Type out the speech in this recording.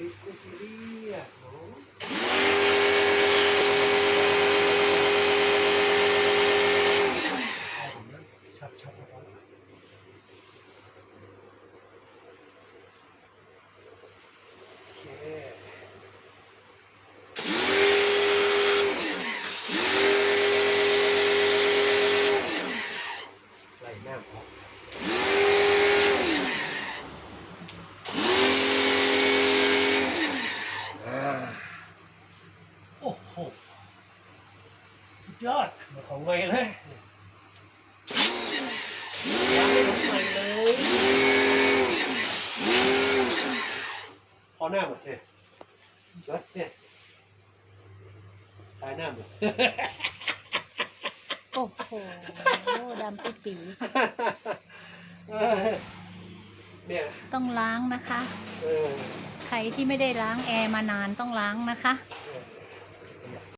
ติไม่ซีเรียสเนาะเอาผมนะชัดชัดนะครับโอเคไล่หน้าออก อ่าโอ้โห สุด ยอดเหมือนของใหม่เลยยังไม่ของใหม่เลยพอหน้าหมดเนี่ยยศเนี่ยตายหน้าหมดโอ้โหดำปิดปีเออเนี่ยต้องล้างนะคะเออใครที่ไม่ได้ล้างแอร์มานานต้องล้างนะคะเออ